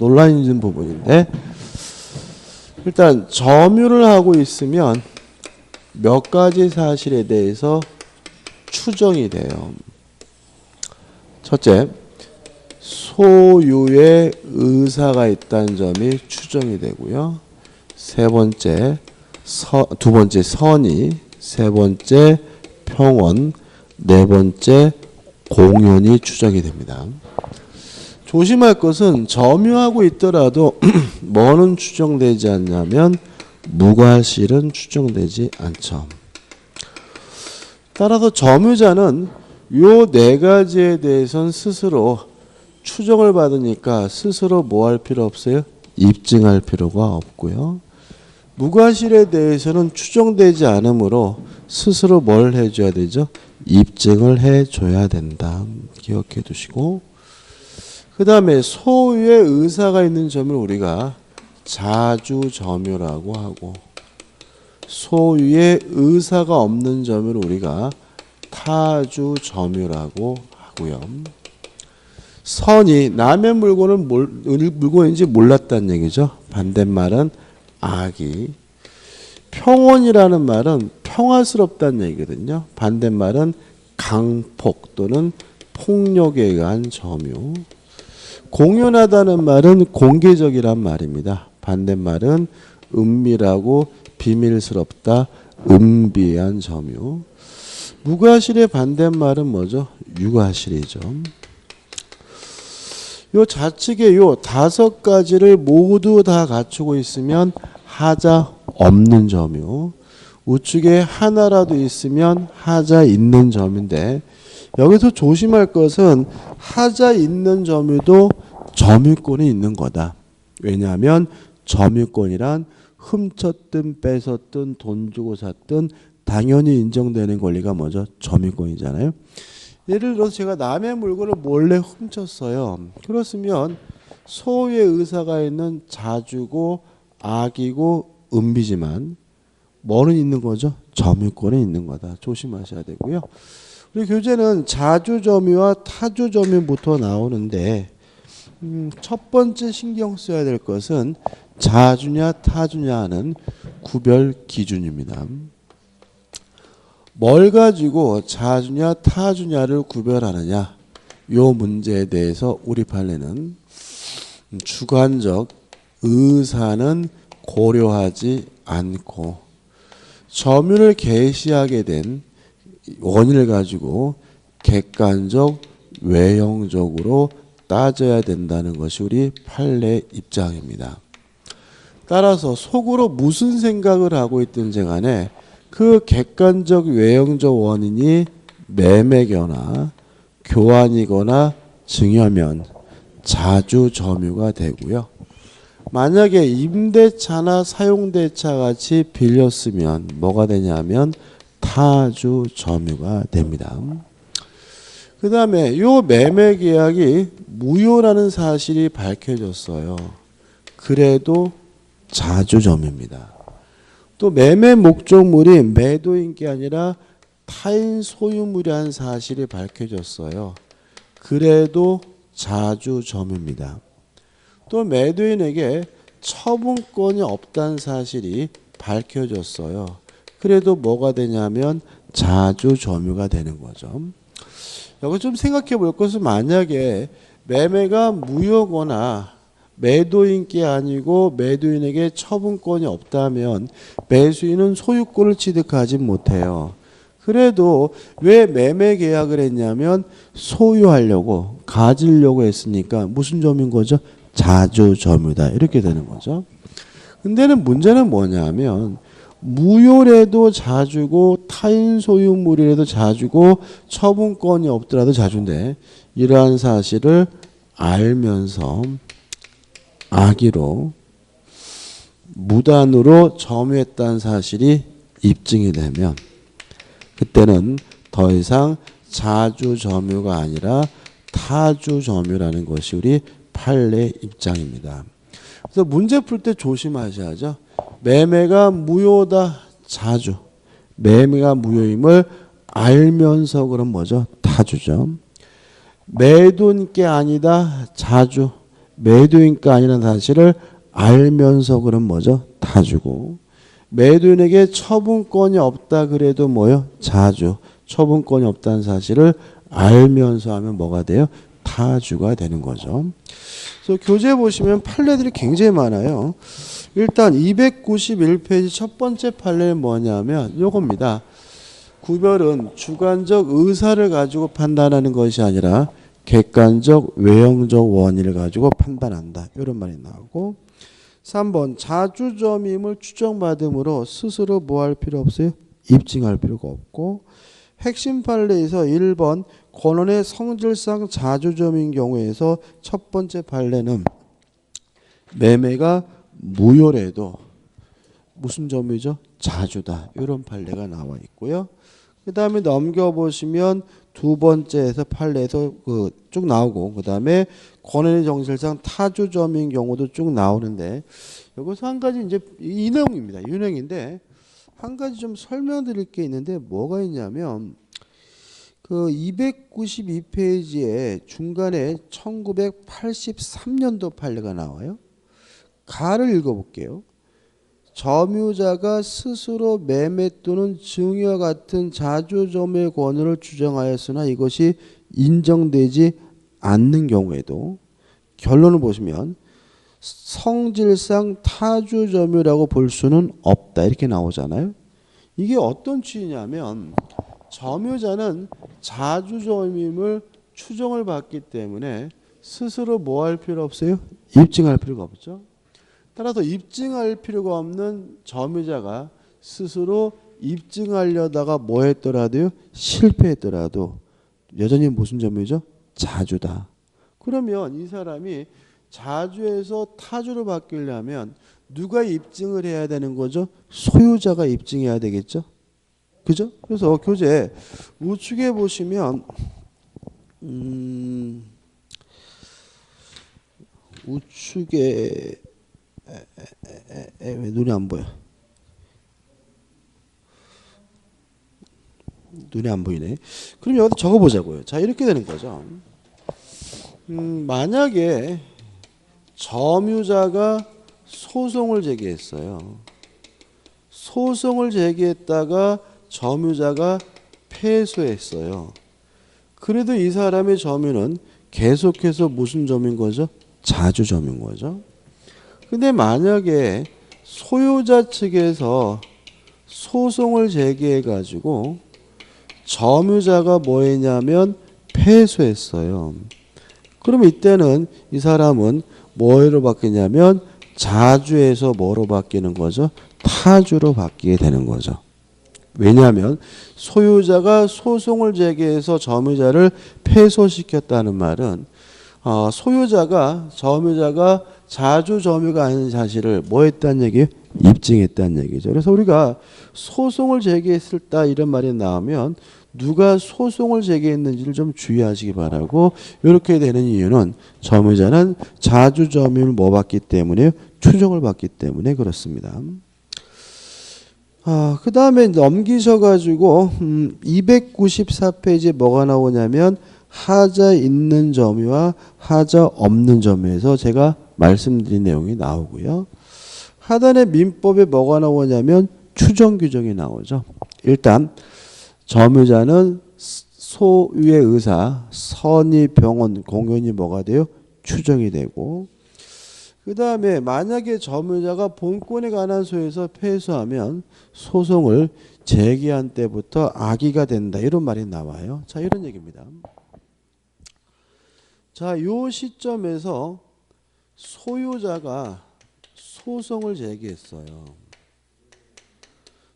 논란이 있는 부분인데 일단 점유를 하고 있으면 몇 가지 사실에 대해서 추정이 돼요. 첫째, 소유의 의사가 있다는 점이 추정이 되고요. 세 번째, 서, 두 번째 선의, 세 번째 평원, 네 번째 공연이 추정이 됩니다. 조심할 것은 점유하고 있더라도 뭐는 추정되지 않냐면 무과실은 추정되지 않죠. 따라서 점유자는 요 네 가지에 대해서는 스스로 추정을 받으니까 스스로 뭐 할 필요 없어요? 입증할 필요가 없고요. 무과실에 대해서는 추정되지 않으므로 스스로 뭘 해줘야 되죠? 입증을 해줘야 된다. 기억해 두시고 그 다음에 소유의 의사가 있는 점을 우리가 자주점유라고 하고 소유의 의사가 없는 점을 우리가 타주점유라고 하고요. 선이 남의 물건을 몰, 물건인지 몰랐다는 얘기죠. 반대말은 악이. 평온이라는 말은 평화스럽다는 얘기거든요. 반대말은 강폭 또는 폭력에 의한 점유. 공연하다는 말은 공개적이란 말입니다. 반대말은 은밀하고 비밀스럽다, 은비한 점유. 무과실의 반대말은 뭐죠? 유과실이죠. 요 좌측에 요 다섯 가지를 모두 다 갖추고 있으면 하자 없는 점유. 우측에 하나라도 있으면 하자 있는 점인데 여기서 조심할 것은 하자 있는 점유도 점유권이 있는 거다. 왜냐하면 점유권이란 훔쳤든 뺏었든 돈 주고 샀든 당연히 인정되는 권리가 뭐죠? 점유권이잖아요. 예를 들어서 제가 남의 물건을 몰래 훔쳤어요. 그렇으면 소유의 의사가 있는 자주고 악이고 은비지만 뭐는 있는 거죠? 점유권이 있는 거다. 조심하셔야 되고요. 우리 교재는 자주점유와 타주점유부터 나오는데 음, 첫 번째 신경 써야 될 것은 자주냐 타주냐 하는 구별 기준입니다. 뭘 가지고 자주냐 타주냐를 구별하느냐 요 문제에 대해서 우리 판례는 주관적 의사는 고려하지 않고 점유를 개시하게 된 원인을 가지고 객관적 외형적으로 따져야 된다는 것이 우리 판례 입장입니다. 따라서 속으로 무슨 생각을 하고 있든지 간에 그 객관적 외형적 원인이 매매거나 교환이거나 증여면 자주 점유가 되고요. 만약에 임대차나 사용대차 같이 빌렸으면 뭐가 되냐면 타주 점유가 됩니다. 그 다음에 요 매매 계약이 무효라는 사실이 밝혀졌어요. 그래도 자주점입니다. 또 매매 목적물이 매도인 게 아니라 타인 소유물이라는 사실이 밝혀졌어요. 그래도 자주점입니다. 또 매도인에게 처분권이 없다는 사실이 밝혀졌어요. 그래도 뭐가 되냐면 자주 점유가 되는 거죠. 여기 좀 생각해 볼 것은 만약에 매매가 무효거나 매도인께 아니고 매도인에게 처분권이 없다면 매수인은 소유권을 취득하지 못해요. 그래도 왜 매매 계약을 했냐면 소유하려고 가지려고 했으니까 무슨 점인 거죠? 자주 점유다 이렇게 되는 거죠. 근데는 문제는 뭐냐면 무효래도 자주고 타인 소유물이라도 자주고 처분권이 없더라도 자주인데 이러한 사실을 알면서 악의로 무단으로 점유했다는 사실이 입증이 되면 그때는 더 이상 자주 점유가 아니라 타주 점유라는 것이 우리 판례 입장입니다. 그래서 문제 풀 때 조심하셔야죠. 매매가 무효다 자주 매매가 무효임을 알면서 그럼 뭐죠? 타주죠. 매도인게 아니다 자주 매도인가 아니라는 사실을 알면서 그럼 뭐죠? 타주고 매도인에게 처분권이 없다 그래도 뭐요? 자주 처분권이 없다는 사실을 알면서 하면 뭐가 돼요? 타주가 되는 거죠. 그래서 교재 보시면 판례들이 굉장히 많아요. 일단 291페이지 첫 번째 판례는 뭐냐면 요겁니다. 구별은 주관적 의사를 가지고 판단하는 것이 아니라 객관적 외형적 원인을 가지고 판단한다. 이런 말이 나오고 3번 자주점임을 추정받음으로 스스로 뭐 할 필요 없어요? 입증할 필요가 없고 핵심 판례에서 1번 권원의 성질상 자주점인 경우에서 첫 번째 판례는 매매가 무효래도 무슨 점이죠? 자주다. 이런 판례가 나와 있고요. 그 다음에 넘겨보시면 두 번째에서 판례에서 그 쭉 나오고 그 다음에 권한의 정실상 타주점인 경우도 쭉 나오는데 여기서 한 가지 이제 이 내용입니다. 이 내용인데 한 가지 좀 설명드릴 게 있는데 뭐가 있냐면 그 292페이지에 중간에 1983년도 판례가 나와요. 가를 읽어볼게요. 점유자가 스스로 매매 또는 증여와 같은 자주점의 권한을 주장하였으나 이것이 인정되지 않는 경우에도 결론을 보시면 성질상 타주점유라고 볼 수는 없다 이렇게 나오잖아요. 이게 어떤 취지냐면 점유자는 자주점임을 추정을 받기 때문에 스스로 뭐 할 필요 없어요? 입증할 필요가 없죠. 따라서 입증할 필요가 없는 점유자가 스스로 입증하려다가 뭐 했더라도요 실패했더라도 여전히 무슨 점유죠? 자주다. 그러면 이 사람이 자주에서 타주로 바뀌려면 누가 입증을 해야 되는 거죠? 소유자가 입증해야 되겠죠? 그죠? 그래서 교재 우측에 보시면 음, 우측에 왜 눈이 안 보여? 눈이 안 보이네. 그럼 여기다 적어보자고요. 자 이렇게 되는 거죠. 음, 만약에 점유자가 소송을 제기했어요. 소송을 제기했다가 점유자가 패소했어요. 그래도 이 사람의 점유는 계속해서 무슨 점인 거죠? 자주 점인 거죠. 근데 만약에 소유자 측에서 소송을 제기해 가지고 점유자가 뭐 했냐면 패소했어요. 그럼 이때는 이 사람은 뭐로 바뀌냐면 자주에서 뭐로 바뀌는 거죠? 타주로 바뀌게 되는 거죠. 왜냐하면 소유자가 소송을 제기해서 점유자를 패소시켰다는 말은 어, 소유자가 점유자가 자주 점유가 아닌 사실을 뭐 했다는 얘기예요? 입증했다는 얘기죠. 그래서 우리가 소송을 제기했을 때 이런 말이 나오면 누가 소송을 제기했는지를 좀 주의하시기 바라고 이렇게 되는 이유는 점유자는 자주 점유를 뭐 받기 때문에 추정을 받기 때문에 그렇습니다. 아, 그 다음에 넘기셔가지고, 음, 294페이지에 뭐가 나오냐면, 하자 있는 점유와 하자 없는 점유에서 제가 말씀드린 내용이 나오고요. 하단의 민법에 뭐가 나오냐면, 추정 규정이 나오죠. 일단, 점유자는 소유의 의사, 선의 병원, 공연이 뭐가 돼요? 추정이 되고, 그 다음에 만약에 점유자가 본권에 관한 소에서 패소하면 소송을 제기한 때부터 악의가 된다 이런 말이 나와요. 자 이런 얘기입니다. 자 요 시점에서 소유자가 소송을 제기했어요.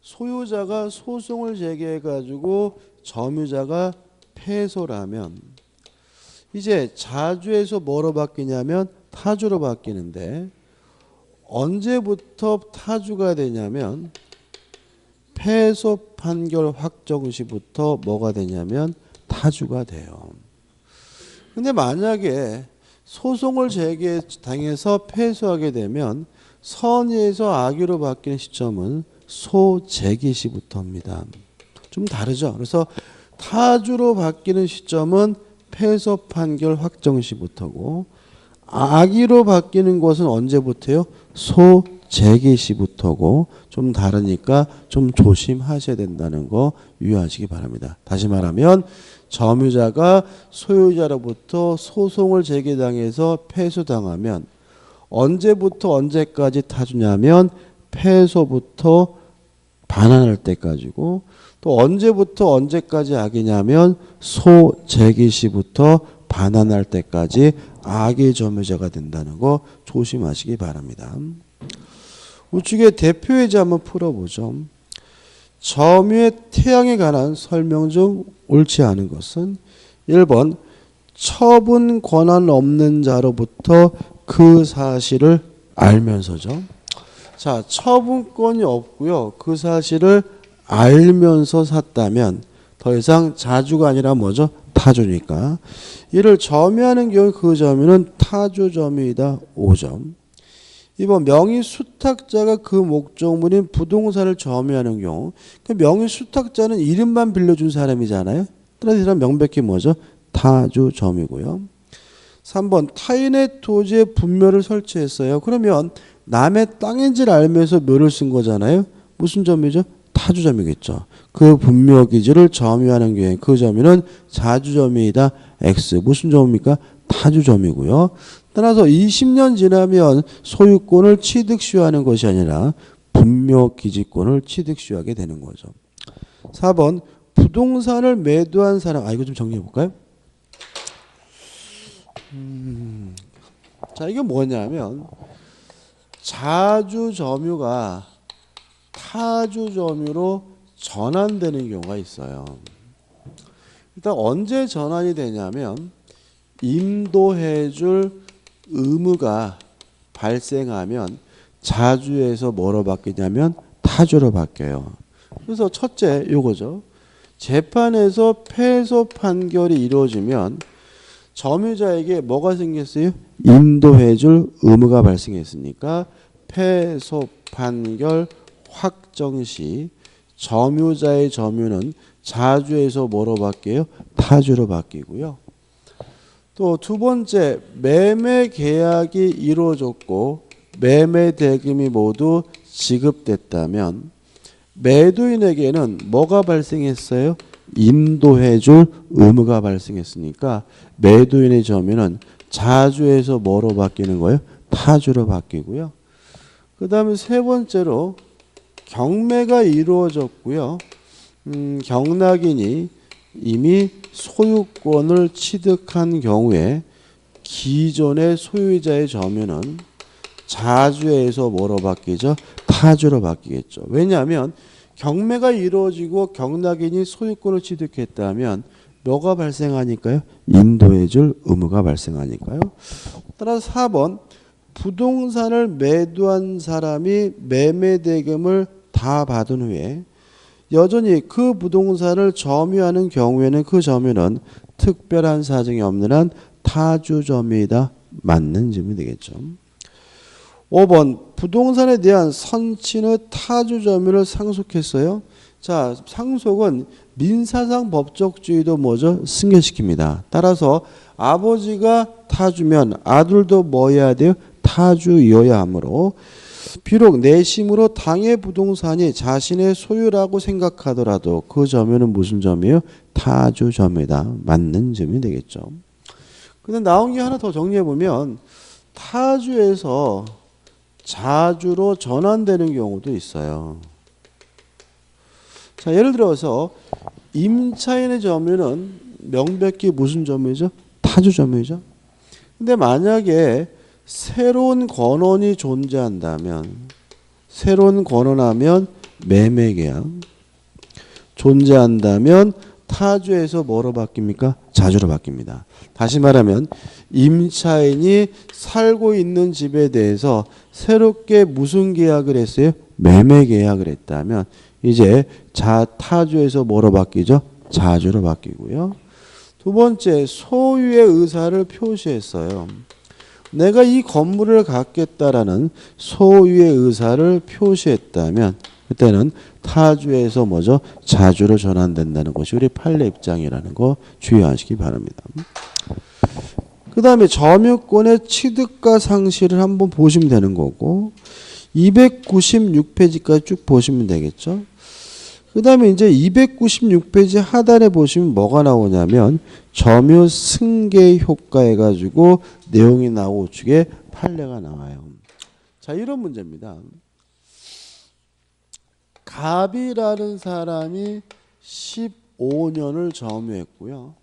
소유자가 소송을 제기해 가지고 점유자가 패소라면 이제 자주에서 뭐로 바뀌냐면 타주로 바뀌는데 언제부터 타주가 되냐면 패소 판결 확정 시부터 뭐가 되냐면 타주가 돼요. 근데 만약에 소송을 제기 당해서 패소하게 되면 선의에서 악의로 바뀌는 시점은 소제기 시부터입니다. 좀 다르죠. 그래서 타주로 바뀌는 시점은 패소 판결 확정 시부터고 아기로 바뀌는 것은 언제부터요? 소 재기 시부터고 좀 다르니까 좀 조심하셔야 된다는 거 유의하시기 바랍니다. 다시 말하면 점유자가 소유자로부터 소송을 제기당해서 패소당하면 언제부터 언제까지 타주냐면 패소부터 반환할 때까지고 또 언제부터 언제까지 악이냐면 소재기 시부터 반환할 때까지 악의 점유자가 된다는 거 조심하시기 바랍니다. 우측에 대표이자 한번 풀어보죠. 점유의 태양에 관한 설명 중 옳지 않은 것은 1번 처분 권한 없는 자로부터 그 사실을 알면서죠. 자, 처분권이 없고요. 그 사실을 알면서 샀다면 더 이상 자주가 아니라 뭐죠? 타주니까. 이를 점유하는 경우 그 점유는 타주 점유이다. 5점. 이번 명의 수탁자가 그 목적물인 부동산을 점유하는 경우 그 명의 수탁자는 이름만 빌려준 사람이잖아요. 따라서 명백히 뭐죠? 타주 점이고요. 3번 타인의 토지에 분묘를 설치했어요. 그러면 남의 땅인지를 알면서 묘를 쓴 거잖아요. 무슨 점이죠? 타주점이겠죠. 그 분묘 기지를 점유하는 경우에 그 점유는 자주점이다. X. 무슨 점입니까? 타주점이고요. 따라서 20년 지나면 소유권을 취득시효하는 것이 아니라 분묘 기지권을 취득시효하게 되는 거죠. 4번 부동산을 매도한 사람 아 이거 좀 정리해 볼까요? 음, 자 이게 뭐냐면 자주 점유가 타주 점유로 전환되는 경우가 있어요. 일단 언제 전환이 되냐면 임도해줄 의무가 발생하면 자주에서 뭐로 바뀌냐면 타주로 바뀌어요. 그래서 첫째 요거죠. 재판에서 패소 판결이 이루어지면 점유자에게 뭐가 생겼어요? 인도해줄 의무가 발생했으니까 패소 판결 확정 시 점유자의 점유는 자주에서 뭐로 바뀌어요? 타주로 바뀌고요. 또 두 번째 매매 계약이 이루어졌고 매매 대금이 모두 지급됐다면 매도인에게는 뭐가 발생했어요? 인도해줄 의무가 발생했으니까 매도인의 점유는 자주에서 뭐로 바뀌는 거예요? 타주로 바뀌고요. 그 다음에 세 번째로 경매가 이루어졌고요. 음, 경락인이 이미 소유권을 취득한 경우에 기존의 소유자의 점유는 자주에서 뭐로 바뀌죠? 타주로 바뀌겠죠. 왜냐하면 경매가 이루어지고 경락인이 소유권을 취득했다면 뭐가 발생하니까요? 인도해줄 의무가 발생하니까요. 따라서 4번 부동산을 매도한 사람이 매매 대금을 다 받은 후에 여전히 그 부동산을 점유하는 경우에는 그 점유는 특별한 사정이 없는 한 타주 점유이다 맞는 점이 되겠죠. 5번 부동산에 대한 선친의 타주 점유를 상속했어요. 자, 상속은 민사상 법적주의도 뭐죠? 승계시킵니다. 따라서 아버지가 타주면 아들도 뭐 해야 돼요? 타주여야 하므로 비록 내심으로 당의 부동산이 자신의 소유라고 생각하더라도 그 점유는 무슨 점이에요? 타주 점이다. 맞는 점이 되겠죠. 근데 나온 게 하나 더 정리해 보면 타주에서 자주로 전환되는 경우도 있어요. 자, 예를 들어서 임차인의 점유는 명백히 무슨 점유죠? 타주 점유죠. 근데 만약에 새로운 권원이 존재한다면 새로운 권원하면 매매계약 존재한다면 타주에서 뭐로 바뀝니까? 자주로 바뀝니다. 다시 말하면 임차인이 살고 있는 집에 대해서 새롭게 무슨 계약을 했어요? 매매 계약을 했다면 이제 자 타주에서 뭐로 바뀌죠? 자주로 바뀌고요. 두 번째 소유의 의사를 표시했어요. 내가 이 건물을 갖겠다라는 소유의 의사를 표시했다면 그때는 타주에서 뭐죠? 자주로 전환된다는 것이 우리 판례 입장이라는 거 주의하시기 바랍니다. 그 다음에 점유권의 취득과 상실을 한번 보시면 되는 거고 296페이지까지 쭉 보시면 되겠죠. 그 다음에 이제 296페이지 하단에 보시면 뭐가 나오냐면 점유 승계 효과 해가지고 내용이 나오고 우측에 판례가 나와요. 자 이런 문제입니다. 갑이라는 사람이 15년을 점유했고요.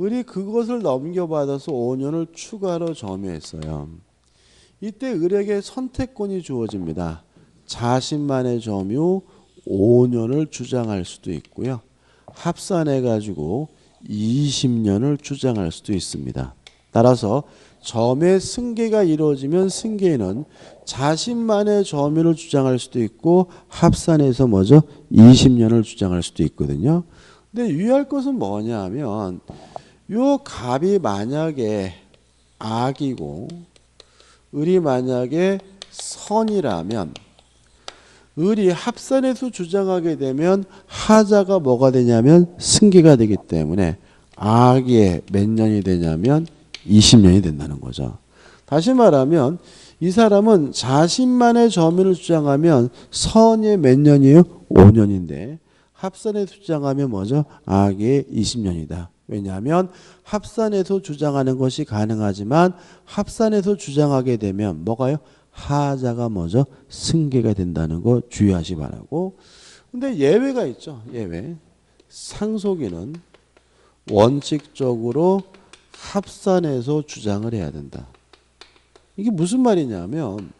을이 그것을 넘겨받아서 5년을 추가로 점유했어요. 이때 을에게 선택권이 주어집니다. 자신만의 점유 5년을 주장할 수도 있고요. 합산해 가지고 20년을 주장할 수도 있습니다. 따라서 점의 승계가 이루어지면 승계는 자신만의 점유를 주장할 수도 있고 합산해서 뭐죠? 20년을 주장할 수도 있거든요. 근데 유의할 것은 뭐냐 하면 요 갑이 만약에 악이고 을이 만약에 선이라면 을이 합산해서 주장하게 되면 하자가 뭐가 되냐면 승계가 되기 때문에 악의 몇 년이 되냐면 20년이 된다는 거죠. 다시 말하면 이 사람은 자신만의 점유를 주장하면 선의 몇 년이에요? 5년인데 합산해서 주장하면 뭐죠? 악의 20년이다. 왜냐하면 합산해서 주장하는 것이 가능하지만 합산해서 주장하게 되면 뭐가요? 하자가 뭐죠? 승계가 된다는 거 주의하시 바라고. 근데 예외가 있죠. 예외. 상속인은 원칙적으로 합산해서 주장을 해야 된다. 이게 무슨 말이냐면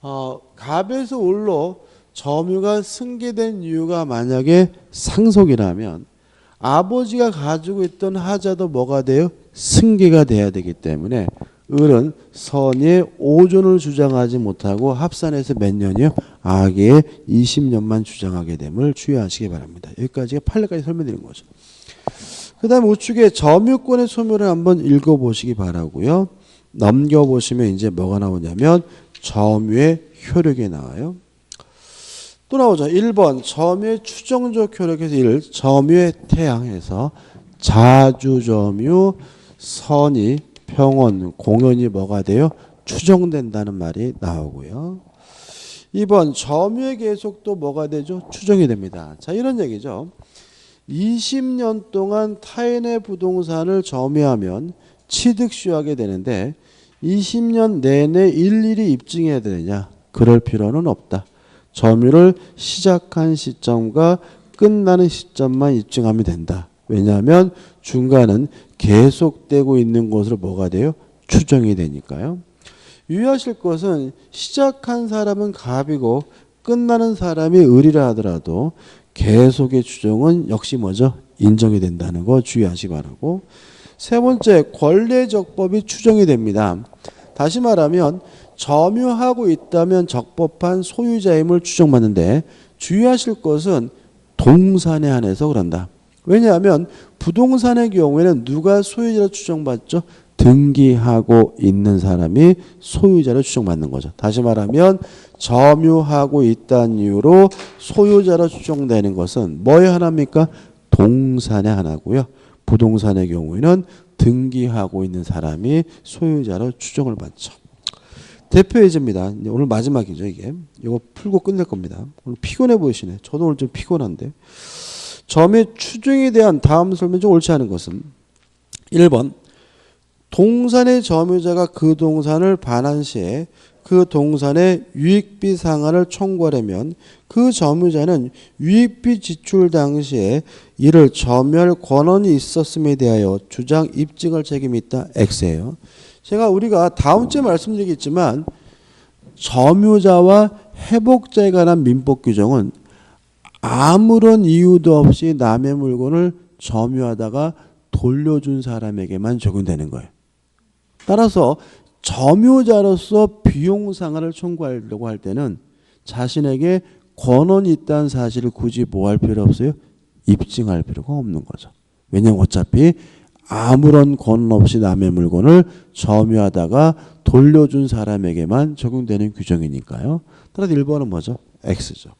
어, 갑에서 올로 점유가 승계된 이유가 만약에 상속이라면 아버지가 가지고 있던 하자도 뭐가 돼요? 승계가 돼야 되기 때문에 을은 선의 오존을 주장하지 못하고 합산해서 몇 년이요? 악의 20년만 주장하게 됨을 주의하시기 바랍니다. 여기까지가 판례까지 설명드린 거죠. 그 다음 우측에 점유권의 소멸을 한번 읽어보시기 바라고요. 넘겨보시면 이제 뭐가 나오냐면 점유의 효력이 나와요. 또 나오죠. 1번 점유의 추정적 효력에서 1 점유의 태양에서 자주점유 선이 평온 공연이 뭐가 돼요? 추정된다는 말이 나오고요. 2번 점유의 계속도 뭐가 되죠? 추정이 됩니다. 자 이런 얘기죠. 20년 동안 타인의 부동산을 점유하면 취득시하게 되는데 20년 내내 일일이 입증해야 되느냐? 그럴 필요는 없다. 점유를 시작한 시점과 끝나는 시점만 입증하면 된다. 왜냐하면 중간은 계속되고 있는 것으로 뭐가 돼요? 추정이 되니까요. 유의하실 것은 시작한 사람은 갑이고 끝나는 사람이 을이라 하더라도 계속의 추정은 역시 뭐죠? 인정이 된다는 거 주의하시 바라고. 세 번째, 권례적법이 추정이 됩니다. 다시 말하면 점유하고 있다면 적법한 소유자임을 추정받는데 주의하실 것은 동산에 한해서 그런다. 왜냐하면 부동산의 경우에는 누가 소유자로 추정받죠? 등기하고 있는 사람이 소유자로 추정받는 거죠. 다시 말하면 점유하고 있다는 이유로 소유자로 추정되는 것은 뭐의 하나입니까? 동산의 하나고요. 부동산의 경우에는 등기하고 있는 사람이 소유자로 추정을 받죠. 대표 예제입니다. 오늘 마지막이죠, 이게. 이거 풀고 끝낼 겁니다. 오늘 피곤해 보이시네. 저도 오늘 좀 피곤한데. 점의 추정에 대한 다음 설명 중 옳지 않은 것은 1번 동산의 점유자가 그 동산을 반환 시에 그 동산의 유익비 상한을 청구하려면 그 점유자는 유익비 지출 당시에 이를 점유할 권한이 있었음에 대하여 주장 입증할 책임이 있다. X예요. 제가 우리가 다음 주에 말씀드리겠지만 점유자와 회복자에 관한 민법 규정은 아무런 이유도 없이 남의 물건을 점유하다가 돌려준 사람에게만 적용되는 거예요. 따라서 점유자로서 비용 상한을 청구하려고 할 때는 자신에게 권한이 있다는 사실을 굳이 뭐 할 필요 없어요? 입증할 필요가 없는 거죠. 왜냐면 어차피 아무런 권한 없이 남의 물건을 점유하다가 돌려준 사람에게만 적용되는 규정이니까요. 따라서 1번은 뭐죠? X죠.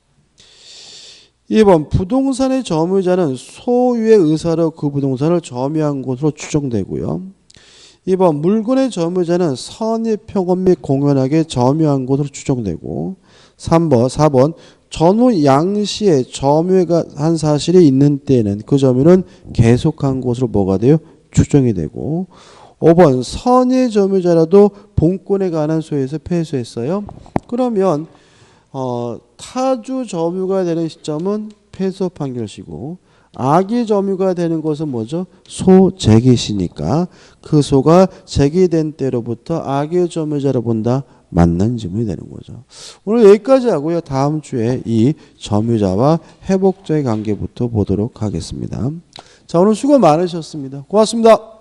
2번 부동산의 점유자는 소유의 의사로 그 부동산을 점유한 것으로 추정되고요. 2번 물건의 점유자는 선의 평원 및 공연하게 점유한 것으로 추정되고 3번 4번 전후 양시에 점유가 한 사실이 있는 때에는 그 점유는 계속한 것으로 뭐가 돼요? 추정이 되고 5번 선의 점유자라도 본권에 관한 소에서 패소했어요. 그러면 어, 타주 점유가 되는 시점은 패소 판결시고 악의 점유가 되는 것은 뭐죠? 소재기시니까 그 소가 제기된 때로부터 악의 점유자로 본다 맞는 질문이 되는 거죠. 오늘 여기까지 하고요. 다음 주에 이 점유자와 회복자의 관계부터 보도록 하겠습니다. 자 오늘 수고 많으셨습니다. 고맙습니다.